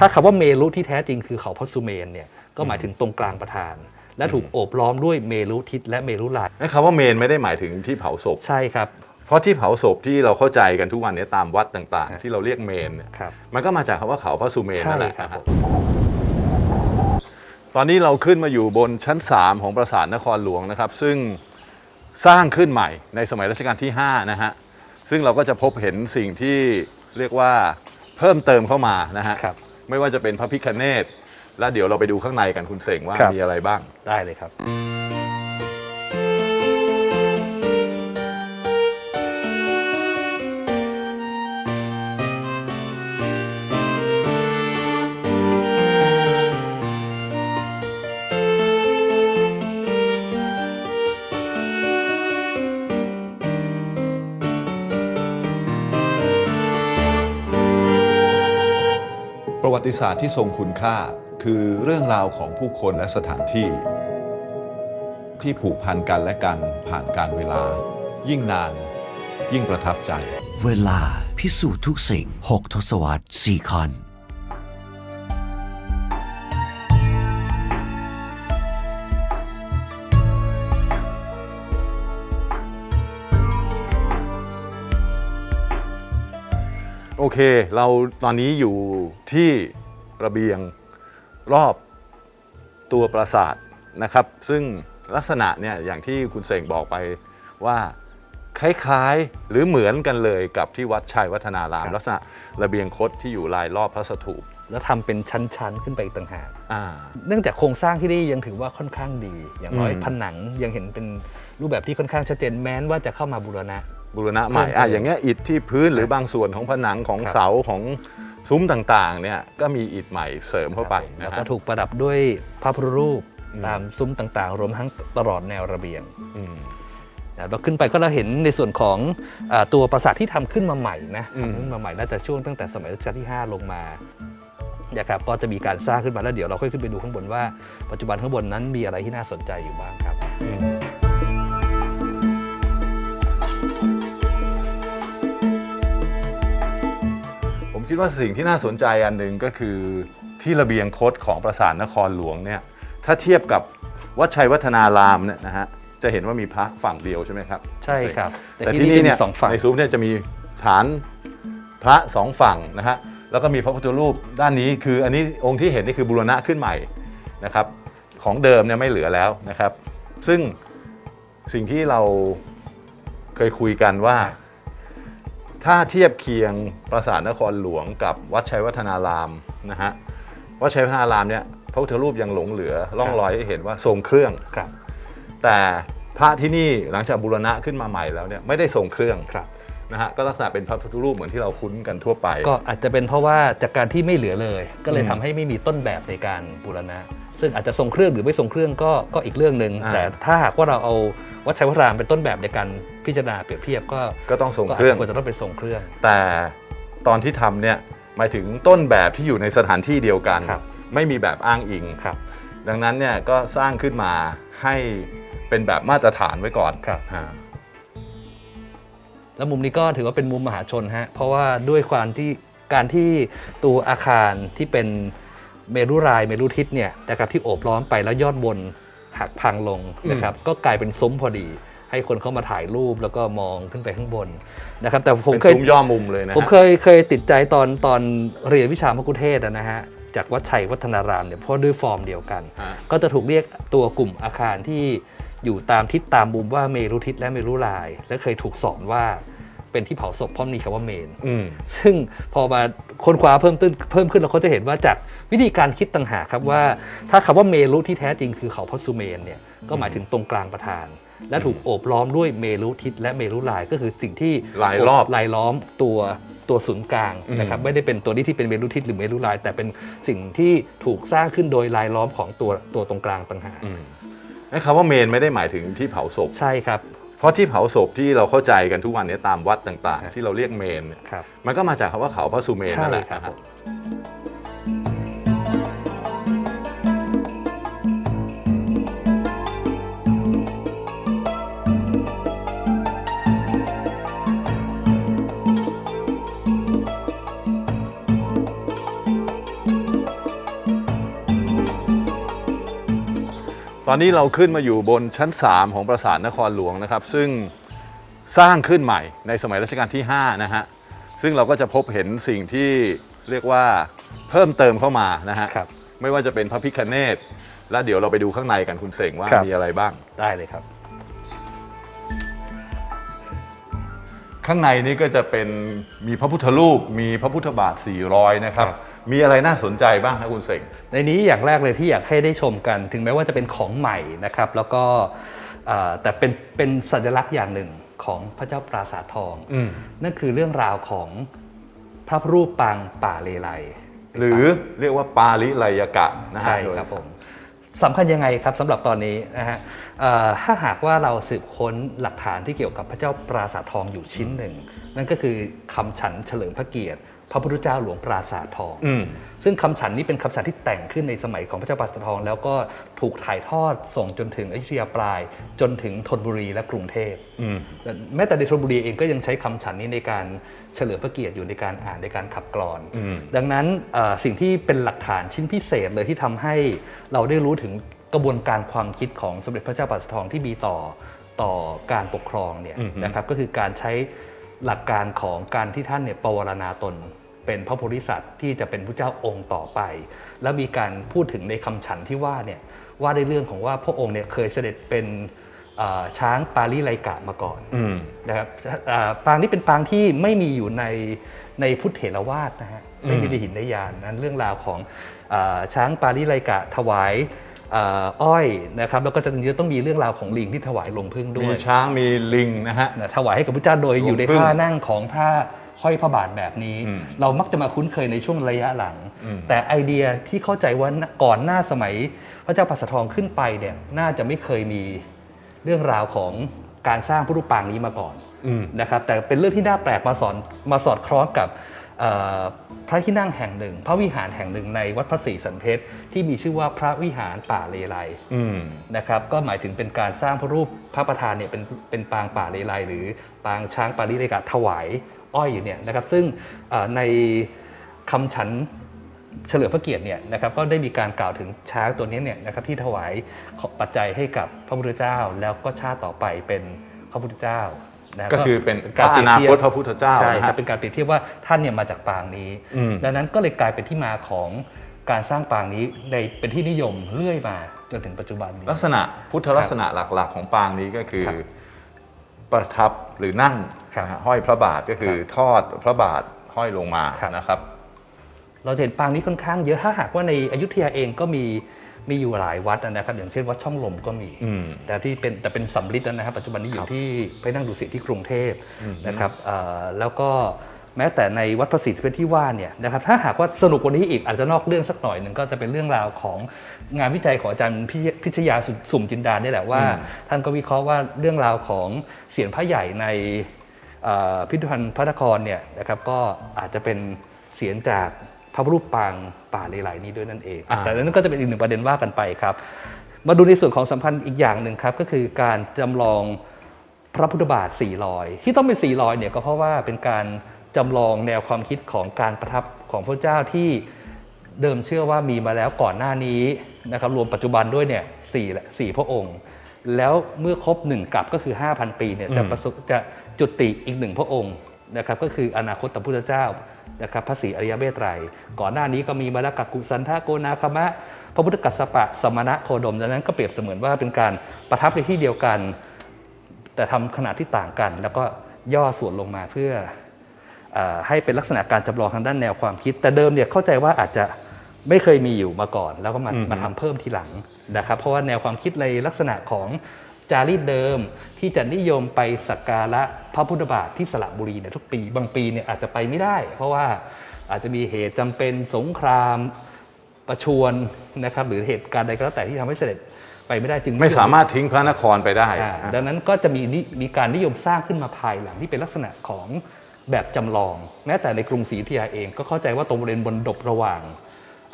ถ้าคำว่าเมรุที่แท้จริงคือเขาพระสุเมนเนี่ยก็หมายถึงตรงกลางประธาน และถูกโอบล้อมด้วยเมรุทิศและเมรุลายนั่นคำว่าเมนไม่ได้หมายถึงที่เผาศพ ใช่ครับ เพราะที่เผาศพที่เราเข้าใจกันทุกวันนี้ตามวัดต่างครับๆที่เราเรียกเมนเนี่ยครับมันก็มาจากคำว่าเขาพระสุเมนใช่นั่นแหละครับนะฮะตอนนี้เราขึ้นมาอยู่บนชั้น 3 ของปราสาทนครหลวงนะครับ ซึ่งสร้างขึ้นใหม่ในสมัยรัชกาลที่ 5 นะฮะ ซึ่งเราก็จะพบเห็นสิ่งที่เรียกว่าเพิ่มเติมเข้ามานะฮะครับ ไม่ว่าจะเป็นพระพิคเนตแล้วเดี๋ยวเราไปดูข้างในกันคุณเสงว่าครับ มีอะไรบ้าง ได้เลยครับ วัติศาสตร์ที่ทรงคุณค่า คือเรื่องราวของผู้คนและสถานที่ ที่ผูกพันกันและกันผ่านการเวลา ยิ่งนาน ยิ่งประทับใจ เวลาพิสูจน์ทุกสิ่ง 6 ทศวรรษ4คอน อเค เราตอนนี้อยู่ที่ระเบียงรอบตัวปราสาทนะครับ ซึ่งลักษณะเนี่ยอย่างที่คุณเสงบอกไปว่าคล้ายๆหรือเหมือนกันเลยกับที่วัดชัยวัฒนารามครับลักษณะระเบียงคดที่อยู่รายรอบพระสถูปแล้วทำเป็นชั้นๆ ขึ้นไปอีกต่างหาก อ่า เนื่องจากโครงสร้างที่นี่ยังถือว่าค่อนข้างดี อย่างน้อยอืม ผนังยังเห็นเป็นรูปแบบที่ค่อนข้างชัดเจนแม้นว่าจะเข้ามาบูรณะ บูรณะใหม่เพิ่มเติมอะอย่างเงี้ยอิฐที่พื้นหรือบางส่วนของผนังของครับเสาของซุ้มต่างๆเนี่ยก็มีอิฐใหม่เสริมเข้าไปแล้นะวก็ฮะถูกประดับด้วยพระพุทธรูปอืมตามซุ้มต่างๆ รวมทั้งตลอดแนวระเบียงอืมนะเราขึ้นไปก็เราเห็นในส่วนของอาตัวปราสาทที่ทำขึ้นมาใหม่นะอืมทำขึ้นมาใหม่น่าจะช่วงตั้งแต่สมัยรัชกาลที่ 5 ลงมานะครับก็จะมีการสร้างขึ้นมาแล้วเดี๋ยวเราค่อยขึ้นไปดูข้างบนว่า ปัจจุบันข้างบนนั้นมีอะไรที่น่าสนใจอยู่บ้างครับ คิดว่าสิ่งที่น่าสนใจอันหนึ่งก็คือที่ระเบียงคดของปราสาทนครหลวงเนี่ยถ้าเทียบกับวัดชัยวัฒนารามเนี่ยนะฮะจะเห็นว่ามีพระฝั่งเดียวใช่ไหมครับ ใช่ครับ แต่ที่นี่เนี่ยจะมีสองฝั่งในซุ้มเนี่ยจะมีฐานพระสองฝั่งนะฮะแล้วก็มีพระพุทธรูปด้านนี้คืออันนี้องค์ที่เห็นนี่คือบูรณะขึ้นใหม่นะครับ ของเดิมเนี่ยไม่เหลือแล้วนะครับ ซึ่งสิ่งที่เราเคยคุยกันว่า ถ้าเทียบเคียงปราสาทนครหลวงกับวัดชัยวัฒนารามนะฮะวัดชัยวัฒนารามเนี่ยพระพุทธรูปยังหลงเหลือร่องรอยให้เห็นว่าทรงเครื่องครับแต่พระที่นี่หลังจากบูรณะขึ้นมาใหม่แล้วเนี่ยไม่ได้ทรงเครื่องครับนะฮะก็ลักษณะเป็นพระพุทธรูปเหมือนที่เราคุ้นกันทั่วไป ก็อาจจะเป็นเพราะว่าจากการที่ไม่เหลือเลย ก็เลยอืมทำให้ไม่มีต้นแบบในการบูรณะ ซึ่งอาจจะทรงเครื่องหรือไม่ทรงเครื่องก็ก็อีกเรื่องหนึ่งอ่าแต่ถ้าหากว่าเราเอาวัดชัยวรามเป็นต้นแบบในการพิจารณาเปรียบเทียบก็ก็ต้องทรงก็เครื่องควรจะต้องเป็นทรงเครื่อง แต่ตอนที่ทำเนี่ยหมายถึงต้นแบบที่อยู่ในสถานที่เดียวกันครับไม่มีแบบอ้างอิงครับ ดังนั้นเนี่ยก็สร้างขึ้นมาให้เป็นแบบมาตรฐานไว้ก่อนครับอ่าแล้วมุมนี้ก็ถือว่าเป็นมุมมหาชนฮะเพราะว่าด้วยความที่การที่ตัวอาคารที่เป็น เมรุรายเมรุทิศเนี่ยนะครับที่โอบล้อมไปแล้วยอดบนหักพังลงนะครับก็กลายเป็นซุ้มพอดี ให้คนเข้ามาถ่ายรูปแล้วก็มองขึ้นไปข้างบนนะครับแต่ผมเป็นเคยซุ้มย่อมุมเลยนะผมฮะเคยเคยติดใจตอนตอนเรียนวิชามกุเทศก์อะนะฮะจากวัดชัยวัฒนารามเนี่ยเพราะด้วยฟอร์มเดียวกันฮะก็จะถูกเรียกตัวกลุ่มอาคารที่อยู่ตามทิศตามมุมว่าเมรุทิศและเมรุลาย และเคยถูกสอนว่า เป็นที่เผาศพเพราะมีคำว่าเมน อืม ซึ่งพอมาค้นคว้าเพิ่มขึ้นเพิ่มขึ้นเราก็จะเห็นว่าจากวิธีการคิดต่างหากครับว่า ถ้าคำว่าเมรุที่แท้จริงคือเขาพระสุเมนเนี่ยก็หมายถึงตรงกลางประธาน และถูกโอบล้อมด้วยเมรุทิศและเมรุลายก็คือสิ่งที่ลายรอบลายล้อมตัวตัวศูนย์กลางอืม นะครับไม่ได้เป็นตัวนี้ที่เป็นเมรุทิศหรือเมรุลาย แต่เป็นสิ่งที่ถูกสร้างขึ้นโดยลายล้อมของตัวตัวตรงกลางต่างหาก อืมนั่นคำว่าเมนไม่ได้หมายถึงที่เผาศพ ใช่ครับ เพราะที่เผาศพที่เราเข้าใจกันทุกวันนี้ตามวัดต่างครับๆที่เราเรียกเมนเนี่ยครับมันก็มาจากคำว่าเขาพระสุเมนนั่นแหละใช่ครับ ตอนนี้เราขึ้นมาอยู่บนชั้น 3 ของปราสาทนครหลวงนะครับ ซึ่งสร้างขึ้นใหม่ในสมัยรัชกาลที่ 5 นะฮะ ซึ่งเราก็จะพบเห็นสิ่งที่เรียกว่าเพิ่มเติมเข้ามานะฮะ ครับ ไม่ว่าจะเป็นพระพิคเนตและเดี๋ยวเราไปดูข้างในกันคุณเสงว่าครับ มีอะไรบ้าง ได้เลยครับ ข้างในนี้ก็จะเป็นมีพระพุทธรูป มีพระพุทธบาท400นะครับ ครับ มีอะไรน่าสนใจบ้างครับคุณเสง ในนี้อย่างแรกเลยที่อยากให้ได้ชมกัน ถึงแม้ว่าจะเป็นของใหม่นะครับ แล้วก็เอ่อแต่เป็นเป็นสัญลักษณ์อย่างหนึ่งของพระเจ้าปราสาททองอืมนั่นคือเรื่องราวของพระรูปปางป่าเลไลหรือเรียกว่าปาลิไลยกะนะฮะใช่ครับผมสำคัญยังไงครับสำหรับตอนนี้นะฮะเอ่อถ้าหากว่าเราสืบค้นหลักฐานที่เกี่ยวกับพระเจ้าปราสาททองอยู่ชิ้นหนึ่ง นั่นก็คือคำฉันเฉลิมพระเกียรติ พระพุทธเจ้าหลวงปราสาททองอืมซึ่งคำฉันนี้เป็นคำฉันที่แต่งขึ้นในสมัยของพระเจ้าปราสาททอง แล้วก็ถูกถ่ายทอดส่งจนถึงอยุธยาปลาย จนถึงธนบุรีและกรุงเทพอืมแม้แต่ในธนบุรีเองก็ยังใช้คำฉันนี้ในการเฉลิมพระเกียรติอยู่ในการอ่านในการขับกลอนอืมดังนั้นเอ่อสิ่งที่เป็นหลักฐานชิ้นพิเศษเลยที่ทำให้เราได้รู้ถึงกระบวนการความคิดของสมเด็จพระเจ้าปราสาททองที่มีต่อต่อการปกครองเนี่ยอือฮึนะครับก็คือการใช้ หลักการของการที่ท่านเนี่ยปวารณาตน เป็นพระโพธิสัตว์ที่จะเป็นพระเจ้าองค์ต่อไป แล้วมีการพูดถึงในคำฉันที่ว่าเนี่ยว่าในเรื่องของว่าพระองค์เนี่ยเคยเสด็จเป็นเอ่อช้างปาลีไลกะมาก่อนอืมนะครับอ่าปางนี้เป็นปางที่ไม่มีอยู่ในในพุทธเถรวาทนะฮะไม่มีในหินในยานนั้นเรื่องราวของอาช้างปาลีไลกะถวาย อาอ้อยนะครับแล้วก็จะจะต้องมีเรื่องราวของลิงที่ถวายลงพึ่งด้มีวยช้างมีลิงนะฮะนะถวายให้กับพระเจ้าโดยอยู่ในลงพึ่งท่านั่งของท่าห้อยพระบาทแบบนี้อืมเรามักจะมาคุ้นเคยในช่วงระยะหลังอืมแต่ไอเดียที่เข้าใจว่าก่อนหน้าสมัย พระเจ้าปราสาททองขึ้นไปเนี่ยน่าจะไม่เคยมีเรื่องราวของการสร้างพระรูปปางนี้มาก่อนอืมนะครับแต่เป็นเรื่องที่น่าแปลกมาสอนมาสอดคล้องกับเอ่อ พระที่นั่งแห่งหนึ่ง พระวิหารแห่งหนึ่งในวัดพระศรีสันเพชรที่มีชื่อว่าพระวิหารป่าเลไลอืมนะครับก็หมายถึงเป็นการสร้างพระรูปพระประธานเนี่ยเป็นเป็นปางป่าเลไลหรือปางช้างปาริเลกะถวายอ้อยอยู่เนี่ยนะครับซึ่งเอ่อในคำฉันเฉลิมพระเกียรติเนี่ยนะครับก็ได้มีการกล่าวถึงช้างตัวนี้เนี่ยนะครับที่ถวายปัจจัยให้กับพระพุทธเจ้า แล้วก็ชาติต่อไปเป็นพระพุทธเจ้า นะก็คือเป็นพการระเปอรียบนาเทียคบตพระพุทธเจ้าใช่นะครัฮะบเป็นการเปรียบเทียบว่าท่านเนี่ยมาจากปางนี้อืมดังนั้นก็เลยกลายเป็นที่มาของการสร้างปางนี้ในเป็นที่นิยมเรื่อยมาจนถึงปัจจุบันนี้ลักษณะพุทธลักษณะหลักๆ ของปางนี้ก็คือครับประทับหรือนั่งครับนะฮะห้อยพระบาทก็คือทอดพระบาทห้อยลงมาครับนะครับ เราจะเห็นปางนี้ค่อนข้างเยอะถ้าหากว่าในอยุธยาเองก็มี มีอยู่หลายวัดนะครับ อย่างเช่นวัดช่องลมก็มีอืมแต่ที่เป็นแต่เป็นสำริดนะครับ ปัจจุบันนี้อยู่ที่ไปนั่งดูสิตที่กรุงเทพอืมนะครับเอ่อแล้วก็แม้แต่ในวัดพระศรีสันเพชรที่ว่าเนี่ยนะครับถ้าหากว่าสนุกกว่านี้อีกอาจจะนอกเรื่องสักหน่อยหนึ่งก็จะเป็นเรื่องราวของงานวิจัยของอาจารย์พิพิชยาสุสุ่มจินดาเนี่ยแหละว่า ท่านก็วิเคราะห์ว่าเรื่องราวของเสียงพระใหญ่ในเอ่อพิพิธภัณฑ์พระนครเนี่ยนะครับก็อาจจะเป็นเสียงจากพ ระรูปปางป่าเลไลนี้ด้วยนั่นเอง อ่า แต่นั้นก็จะเป็นอีกหนึ่งประเด็นว่ากันไปครับ มาดูในส่วนของสัมพันธ์อีกอย่างหนึ่งครับ ก็คือการจำลองพระพุทธบาทสี่รอย ที่ต้องเป็นสี่รอยเนี่ยก็เพราะว่าเป็นการจำลองแนวความคิดของการประทับของพระเจ้าที่เดิมเชื่อว่ามีมาแล้วก่อนหน้านี้นะครับรวมปัจจุบันด้วยเนี่ยสี่สี่พระองค์ แล้วเมื่อครบหนึ่งกับก็คือ 5,000 ปีเนี่ยจะอืมประสบจะจุติอีกหนึ่งพระองค์นะครับก็คืออนาคตพุทธเจ้า นะครับพระศรีอริยเมตไตร ก่อนหน้านี้ก็มีมาแล้วกักกุสันทะโกนาคามะ พระพุทธกัสสปะสมณะโคดมดังนั้นก็เปรียบเสมือนว่าเป็นการประทับในที่เดียวกัน แต่ทำขนาดที่ต่างกัน แล้วก็ย่อส่วนลงมาเพื่อเออให้เป็นลักษณะการจำลองทางด้านแนวความคิด แต่เดิมเนี่ยเข้าใจว่าอาจจะไม่เคยมีอยู่มาก่อน แล้วก็มาอือฮึมาทำเพิ่มทีหลังนะครับ เพราะว่าแนวความคิดในลักษณะของ จารีตเดิมที่จะนิยมไปสักการะพระพุทธบาทที่สระบุรีเนี่ยทุกปีบางปีเนี่ยอาจจะไปไม่ได้ เพราะว่าอาจจะมีเหตุจำเป็นสงครามประชวรนะครับหรือเหตุการณ์ใดก็แล้วแต่ที่ทำให้เสด็จไปไม่ได้จึงไม่สามารถทิ้งพระนครไปได้อ่าดังนั้นก็จะมีนิมีการนิยมสร้างขึ้นมาภายหลังที่เป็นลักษณะของแบบจำลองแม้แต่ในกรุงศรีอยุธยาเองก็เข้าใจว่าตรงบริเวณบนดบระหว่าง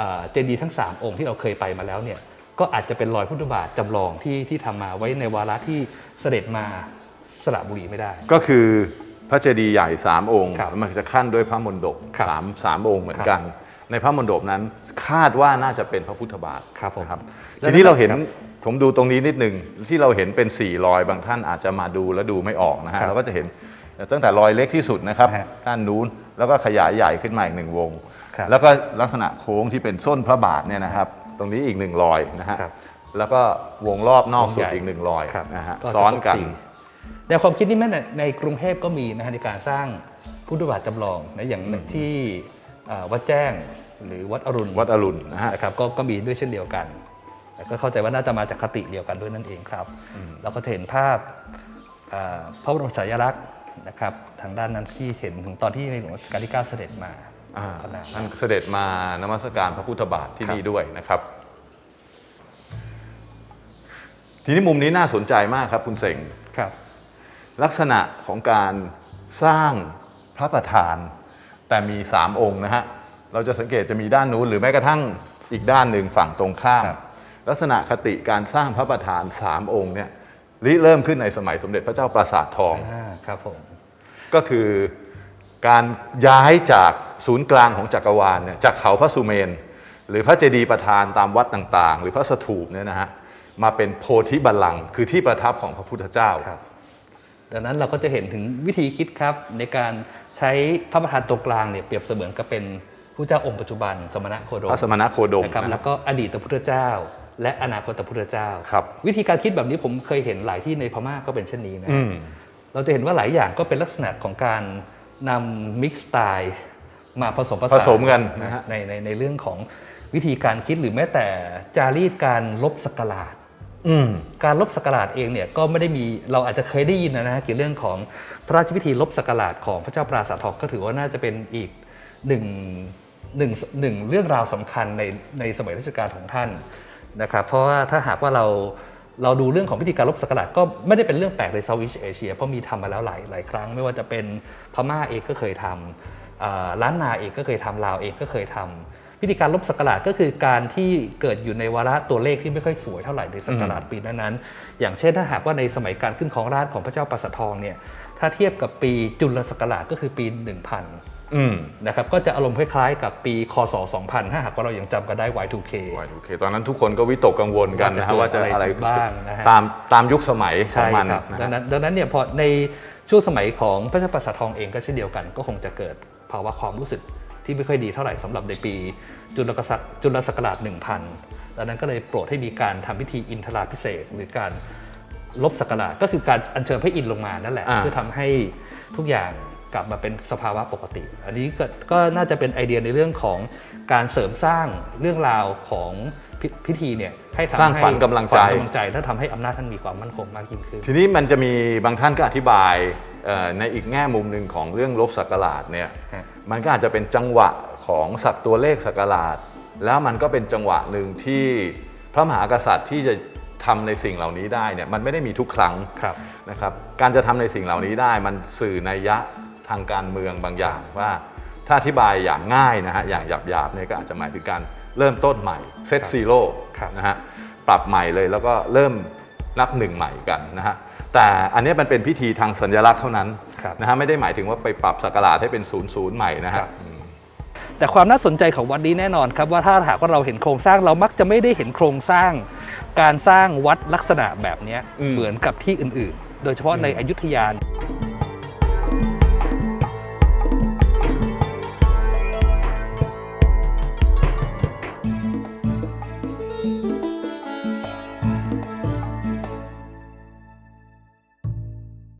อ่าเจดีย์ทั้ง 3 องค์ที่เราเคยไปมาแล้วเนี่ย ก็อาจจะเป็นรอยพุทธบาทจำลองที่ที่ทำมาไว้ในวาระที่เสด็จมาสระบุรีไม่ได้ ก็คือพระเจดีย์ใหญ่สามองค์ครับมันจะขั้นด้วยพระมณฑปครับสามสามองค์เหมือนกัน ในพระมณฑปนั้นคาดว่าน่าจะเป็นพระพุทธบาทครับผมนะทีนี้เราเห็นครับผมดูตรงนี้นิดหนึ่งที่เราเห็นเป็น4รอยบางท่านอาจจะมาดูแล้วดูไม่ออกนะฮะครับเราก็จะเห็นตั้งแต่รอยเล็กที่สุดนะครับฮะด้านนู้นแล้วก็ขยายใหญ่ขึ้นมาอีกหนึ่งวง ครับ แล้วก็ลักษณะโค้งที่เป็นส้นพระบาทเนี่ยนะครับต รงนี้อีกหนึ่งรอยนะฮะครับแล้วก็วงรอบนอกสุดวงใหญ่อีกหนึ่งรอยครับนะฮะก็จะซ้อนกัน ครบสี่แนวความคิดนี้แม้แต่ในกรุงเทพก็มีนะฮะในการสร้างพุทธบาทจำลองนะอย่างที่เอ่อวัดแจ้งหรือวัดอรุณวัดอรุณนะฮะ นะครับก็ก็มีด้วยเช่นเดียวกันแต่ก็เข้าใจว่าน่าจะมาจากคติเดียวกันด้วยนั่นเองครับเราก็จะเห็นภาพเอ่อพระบรมฉายาลักษณ์นะครับทางด้านนั้นที่เห็นถึงตอนที่ในหลวงรัชกาลที่ 9 เสด็จมาอ่าขนาดท่านเสด็จมานมัสการพระพุทธบาทที่นี่ด้วยนะครับ ทีนี้มุมนี้น่าสนใจมากครับคุณเสงครับ ลักษณะของการสร้างพระประธาน แต่มีสามองค์นะฮะเราจะสังเกตจะมีด้านนู้นหรือแม้กระทั่งอีกด้านหนึ่งฝั่งตรงข้ามครับลักษณะคติการสร้างพระประธานสามองค์เนี่ยริเริ่มขึ้นในสมัยสมเด็จพระเจ้าปราสาททองอ่าครับผมก็คือการย้ายจากศูนย์กลางของจักรวาลเนี่ยจากเขาพระสุเมน หรือพระเจดีย์ประธานตามวัดต่างๆ หรือพระสถูปเนี่ยนะฮะ มาเป็นโพธิบัลลังก์คือที่ประทับของพระพุทธเจ้าครับดังนั้นเราก็จะเห็นถึงวิธีคิดครับในการใช้พระประธานตัวกลางเนี่ยเปรียบเสมือนกับเป็นผู้เจ้าองค์ปัจจุบัน สมณะโคดมพระสมณโคดมนะครับนะแล้วก็อดีตพุทธเจ้า และอนาคตพุทธเจ้าครับวิธีการคิดแบบนี้ผมเคยเห็นหลายที่ในพม่าก็เป็นเช่นนี้นะอืมเราจะเห็นว่าหลายอย่างก็เป็นลักษณะของการนำมิกซ์สไตล์มาผสมผผสานสมกันนะฮะในในในเรื่องของวิธีการคิดหรือแม้แต่จารีตการลบสกราดอืม การลบสกราดเองเนี่ยก็ไม่ได้มีเราอาจจะเคยได้ยินนะฮะเกี่ยวเรื่องของพระราชพิธีลบสกราดของพระเจ้าปราสาททองก็ถือว่าน่าจะเป็นอีกหนึ่งหนึ่งหนึ่งเรื่องราวสำคัญในในสมัยรัชกาลของท่านนะครับเพราะว่าถ้าหากว่าเราเราดูเรื่องของพิธีการลบสกราดก็ไม่ได้เป็นเรื่องแปลกในเซาท์อีสเอเชียเพราะมีทำมาแล้วหลายหลายครั้ง ไม่ว่าจะเป็นพม่าเองก็เคยทำอ่าล้านนาเองก็เคยทำลาวเองก็เคยทำ พิธีการลบสกราดก็คือการที่เกิดอยู่ในวาระตัวเลขที่ไม่ค่อยสวยเท่าไหร่ในสกราดปีนั้นๆอย่างเช่นถ้าหากว่าในสมัยการขึ้นของราชย์ของพระเจ้าปราสาททองเนี่ยถ้าเทียบกับปีจุลศักราชก็คือปี 1000อืมนะครับก็จะอารมณ์คล้ายๆ กับปีคศ2000ถ้าหากว่าเรายังจำกันได้ Y2K โอเคตอนนั้นทุกคนก็วิตกกังวลกันนะฮะว่าว่าจะจะเกิดอะอะไรไรบ้างนะฮะตามตามยุคสมัยของใช่มันครับนะดังฮะนั้นดังนั้นเนี่ยพอในช่วงสมัยของพระเจ้าปราสาททองเองก็เช่นเดียวกัน ก็คงจะเกิดภาวะความรู้สึก ที่ไม่ค่อยดีเท่าไหร่สำหรับในปีจุลกษัตริย์จุลศักราช 1000ดังนั้นก็เลยโปรดให้มีการทำพิธีอินทราพิเศษกหรือการลบสักราชก็คือการอัญเชิญพระอินทร์ลงมานั่นแหละอ่าเพื่อทำให้ทุกอย่างกลับมาเป็นสภาวะปกติ อันนี้ก็ก็น่าจะเป็นไอเดียในเรื่องของการเสริมสร้างเรื่องราวของพิพิธีเนี่ยให้ทำสร้างให้ขวัญกำลังใจขวัญกำลังใจและทำให้อำนาจท่านมีความมั่นคงมากยิ่งขึ้น ทีนี้มันจะมีบางท่านก็อธิบายเอ่อ ในอีกแง่มุมหนึ่งของเรื่องลบสักราชเนี่ยฮะมันก็อาจจะเป็นจังหวะของสัตว์ตัวเลขสักราช แล้วมันก็เป็นจังหวะหนึ่งที่พระมหากษัตริย์ที่จะทำในสิ่งเหล่านี้ได้เนี่ยมันไม่ได้มีทุกครั้งครับนะครับการจะทำในสิ่งเหล่านี้ได้มันสื่อนัยยะทางการเมืองบางอย่างว่า ถ้าอธิบายอย่างง่ายนะฮะอย่างหยาบๆเนี่ยก็อาจจะหมายถึงการเริ่มต้นใหม่เซตซีโร่ครับนะฮะปรับใหม่เลยแล้วก็เริ่มนับหนึ่งใหม่กันนะฮะ แต่อันนี้มันเป็นพิธีทางสัญลักษณ์เท่านั้นครับนะฮะไม่ได้หมายถึงว่าไปปรับสักราชให้เป็นศูนย์ศูนย์ใหม่นะครัฮะบแต่ความน่าสนใจของวัดนี้แน่นอนครับว่าถ้าหากว่าเราเห็นโครงสร้างเรามักจะไม่ได้เห็นโครงสร้าง การสร้างวัดลักษณะแบบเนี้ยอืมเหมือนกับที่อื่น ๆ โดยเฉพาะในอยุธยา